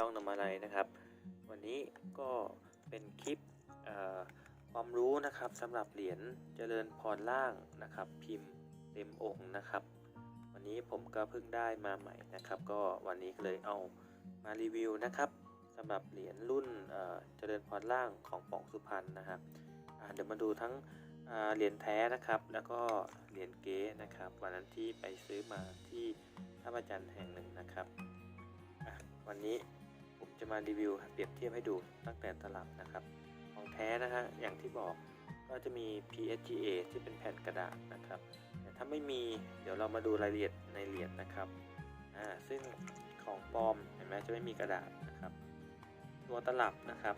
ช่องนมอะไรนะครับ วันนี้ก็เป็นคลิปความรู้นะครับสำหรับเหรียญเจริญพรล่างนะครับ พิมพ์เต็มองค์นะครับ วันนี้ผมก็เพิ่งได้มาใหม่นะครับ ก็วันนี้เลยเอามารีวิวนะครับสำหรับเหรียญรุ่นเจริญพรล่างของป่องสุพรรณนะครับเดี๋ยวมาดูทั้งเหรียญแท้นะครับ แล้วก็เหรียญเก๊นะครับ วันนั้นที่ไปซื้อมาที่ท่าประจันแห่งหนึ่งนะครับ วันนี้ จะมารีวิวเปรียบเทียบให้ดูตั้งแต่ตลับนะครับ ของแท้นะฮะอย่างที่บอกก็จะมี PSGA ที่เป็นแผ่นกระดาษนะครับ แต่ถ้าไม่มีเดี๋ยวเรามาดูรายละเอียดในเหรียญนะครับอ่าซึ่งของปลอมเห็นไหมจะไม่มีกระดาษนะครับ ตัวตลับนะครับ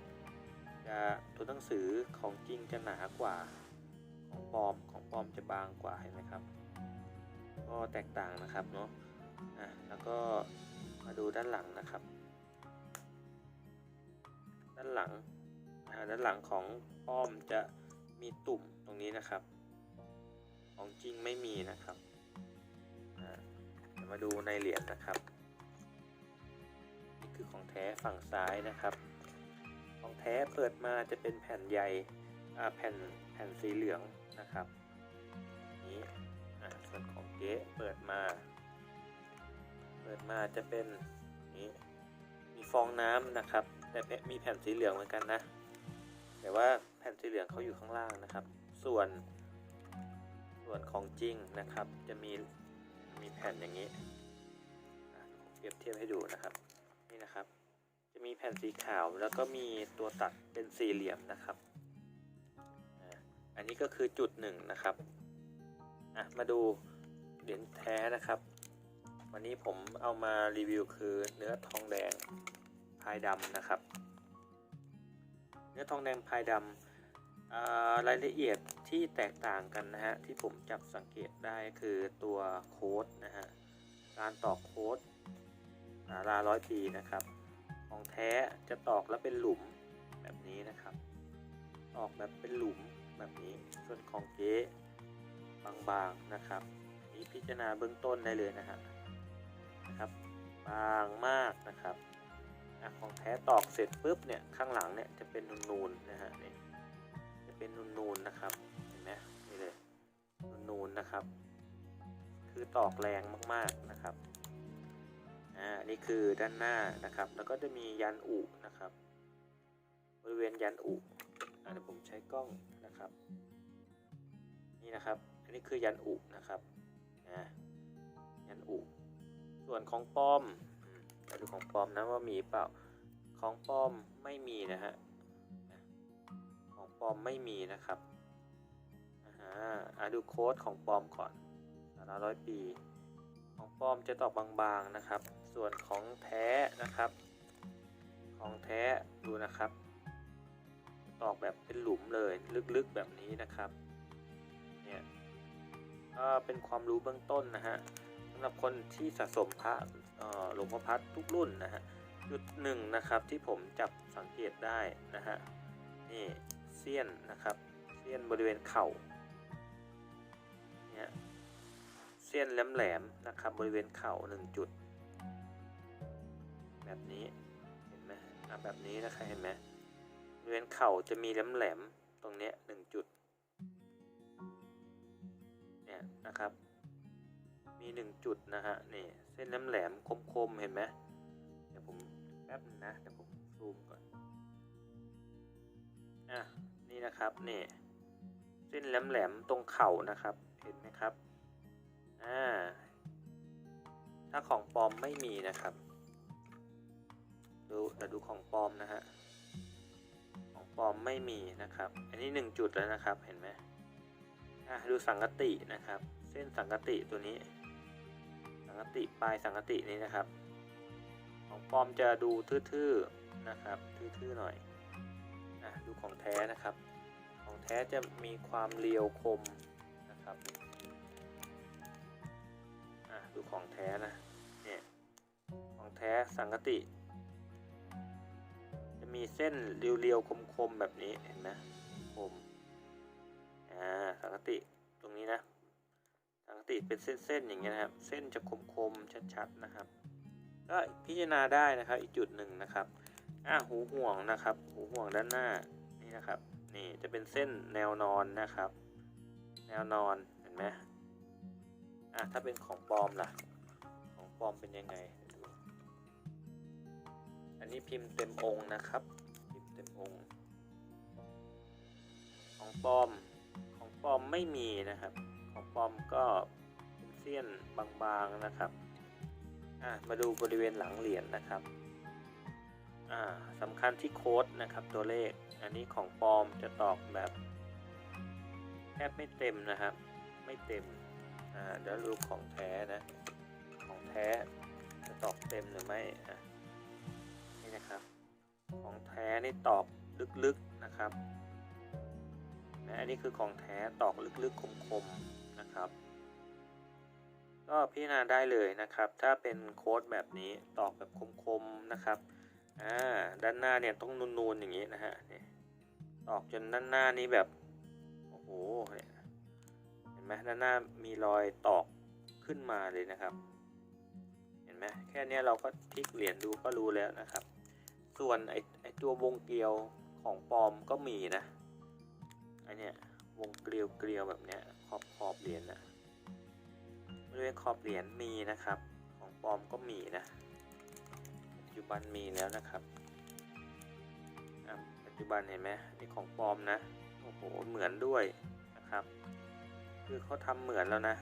จะตัวหนังสือของจริงจะหนากว่า ของปลอมของปลอมจะบางกว่าเห็นไหมครับ ก็แตกต่างนะครับเนาะอะแล้วก็มาดูด้านหลังนะครับ ด้านหลังด้านหลังของปลอมจะมีตุ่มตรงนี้นะครับ ของจริงไม่มีนะครับเดี๋ยวมาดูในเหรียญนะครับ นี่คือของแท้ฝั่งซ้ายนะครับ ของแท้เปิดมาจะเป็นแผ่นใหญ่แผ่นแผ่นสีเหลืองนะครับนี้ส่วนของเก๊เปิดมา เปิดมาจะเป็นนี้มีฟองน้ำนะครับ แต่มีแผ่นสีเหลืองเหมือนกันนะ แต่ว่าแผ่นสีเหลืองเขาอยู่ข้างล่างนะครับ ส่วน ส่วนของจริงนะครับ จะมีมีแผ่นอย่างนี้เปรียบเทียบให้ดูนะครับ นี่นะครับ จะมีแผ่นสีขาวแล้วก็มีตัวตัดเป็นสี่เหลี่ยมนะครับ อันนี้ก็คือจุดหนึ่งนะครับอะมาดูเหรียญแท้นะครับ วันนี้ผมเอามารีวิวคือเนื้อทองแดง พายดำนะครับ เนื้อทองแดงพายดำรายละเอียดที่แตกต่างกันนะฮะที่ผมจับสังเกตได้คือตัวโค้ดนะฮะการตอกโค้ดสาราร้อยปีนะครับ ของแท้จะตอกแล้วเป็นหลุมแบบนี้นะครับ ตอกแบบเป็นหลุมแบบนี้ส่วนของเก๊บางๆนะครับนี่พิจารณาเบื้องต้นได้เลยนะฮะนะครับ บางมากนะครับ อะของแท้ตอกเสร็จปุ๊บเนี่ยข้างหลังเนี่ยจะเป็นนูนๆนะฮะนี่จะเป็นนูนๆนะครับเห็นไหมนี่เลยนูนๆนะครับ คือตอกแรงมากๆนะครับอ่านี่คือด้านหน้านะครับ แล้วก็จะมียันอุนะครับบริเวณยันอุอ่าเดี๋ยวผมใช้กล้องนะครับ นี่นะครับ อันนี้คือยันอุนะครับอ่ายันอุส่วนของปอม มาดูของปลอมนะว่ามีเปล่า ของปลอมไม่มีนะฮะ ของปลอมไม่มีนะครับอ่าฮะดูโค้ดของปลอมก่อนสาระร้อยปี ของปลอมจะตอกบางๆนะครับ ส่วนของแท้นะครับ ของแท้ดูนะครับตอกแบบเป็นหลุมเลยลึกๆแบบนี้นะครับ เนี่ยก็เป็นความรู้เบื้องต้นนะฮะสำหรับคนที่สะสมพระ หลวงพ่อพัดทุกรุ่นนะฮะจุดหนึ่งนะครับที่ผมจับสังเกตได้นะฮะนี่เสี้ยนนะครับเสี้ยนบริเวณเข่าเนี่ยเสี้ยนแหลมๆนะครับบริเวณเข่าหนึ่งจุด แบบนี้เห็นไหมอะแบบนี้นะครับเห็นไหมบริเวณเข่าจะมีแหลมๆตรงเนี้ยหนึ่งจุดเนี่ยนะครับมีหนึ่งจุดนะฮะนี่ ส้นแหลมๆคมๆเห็นไหมเดี๋ยวผมแป๊บนึงนะเดี๋ยวผมซูมก่อนอะนี่นะครับนี่เส้นแหลมๆตรงเข่านะครับ เห็นไหมครับอ่าถ้าของปลอมไม่มีนะครับ ดูเราดูของปลอมนะฮะของปลอมไม่มีนะครับ อันนี้หนึ่งจุดแล้วนะครับเห็นไหมอะดูสังกตินะครับ เส้นสังกติตัวนี้ กติปลายสังกตินี้นะครับ ของปลอมจะดูทื่อๆนะครับทื่อๆหน่อยอะดูของแท้นะครับ ของแท้จะมีความเรียวคมนะครับอะดูของแท้นะเนี่ยของแท้สังกติ จะมีเส้นเรียวๆคมๆแบบนี้เห็นไหมคมอ่าสังกติตรงนี้นะสังก ติเป็นเส้นๆอย่างเงี้ยนะครับ เส้นจะคมๆชัดๆนะครับ ก็พิจารณาได้นะครับอีกจุดหนึ่งนะครับอะหูห่วงนะครับ หูห่วงด้านหน้านี่นะครับ นี่จะเป็นเส้นแนวนอนนะครับ แนวนอนเห็นไหมอะถ้าเป็นของปลอมล่ะ ของปลอมเป็นยังไงดูอันนี้พิมพ์เต็มองค์นะครับ พิมพ์เต็มองค์ ของปลอมของปลอมไม่มีนะครับ ของปลอมก็ เป็นเสี้ยนบางๆนะครับอะมาดูบริเวณหลังเหรียญนะครับอ่าสำคัญที่โค้ดนะครับตัวเลข อันนี้ของปลอมจะตอกแบบแทบไม่เต็มนะครับ ไม่เต็มอ่าเดี๋ยวดูของแท้นะ ของแท้จะตอกเต็มหรือไม่อะนี่นะครับ ของแท้นี่ตอกลึกๆนะครับนะอันนี้คือของแท้ตอกลึกๆคมๆนะครับ ก็พิจารณาได้เลยนะครับ ถ้าเป็นโค้ดแบบนี้ตอกแบบคมๆนะครับอ่าด้านหน้าเนี่ยต้องนูนๆอย่างนี้นะฮะนี่ตอกจนด้านหน้านี้แบบโอ้โหเนี่ยเห็นไหมด้านหน้ามีรอยตอกขึ้นมาเลยนะครับ เห็นไหมแค่นี้เราก็พลิกเหรียญดูก็รู้แล้วนะครับ ส่วนไอไอตัววงเกลียวของปลอมก็มีนะไอเนี้ยวงเกลียวเกลียวแบบเนี้ยขอบขอบเหรียญนะ บริเวณขอบเหรียญมีนะครับ ของปลอมก็มีนะปัจจุบันมีแล้วนะครับปัจจุบันเห็นไหมนี่ของปลอมนะโอ้โหเหมือนด้วยนะครับ คือเขาทำเหมือนแล้วนะ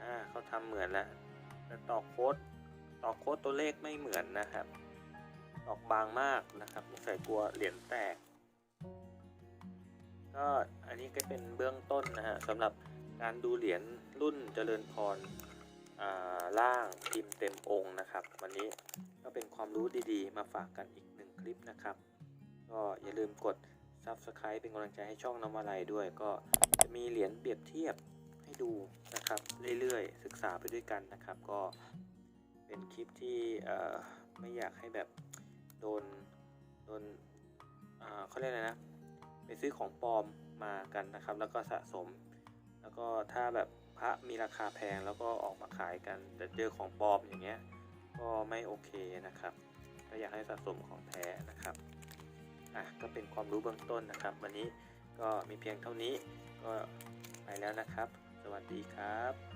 อ่าเขาทำเหมือนแล้วแต่ต่อโค้ดต่อโค้ดตัวเลขไม่เหมือนนะครับตอกบางมากนะครับใส่กลัวเหรียญแตก ก็อันนี้ก็เป็นเบื้องต้นนะฮะสำหรับ การดูเหรียญรุ่นเจริญพรอ่าล่างพิมพ์เต็มองค์นะครับ วันนี้ก็เป็นความรู้ดีๆ มาฝากกันอีกหนึ่งคลิปนะครับ ก็อย่าลืมกด Subscribe เป็นกำลังใจให้ช่องน้ำอะไรด้วย ก็จะมีเหรียญเปรียบเทียบให้ดูนะครับ เรื่อยๆ ศึกษาไปด้วยกันนะครับ ก็เป็นคลิปที่เอ่อไม่อยากให้แบบโดนโดนอ่าเขาเรียกอะไรนะ ไปซื้อของปลอมมากันนะครับ แล้วก็สะสม แล้วก็ถ้าแบบพระมีราคาแพงแล้วก็ออกมาขายกันแต่เจอของปลอมอย่างเงี้ยก็ไม่โอเคนะครับก็อยากให้สะสมของแท้นะครับอะก็เป็นความรู้เบื้องต้นนะครับ วันนี้ก็มีเพียงเท่านี้ก็ไปแล้วนะครับ สวัสดีครับ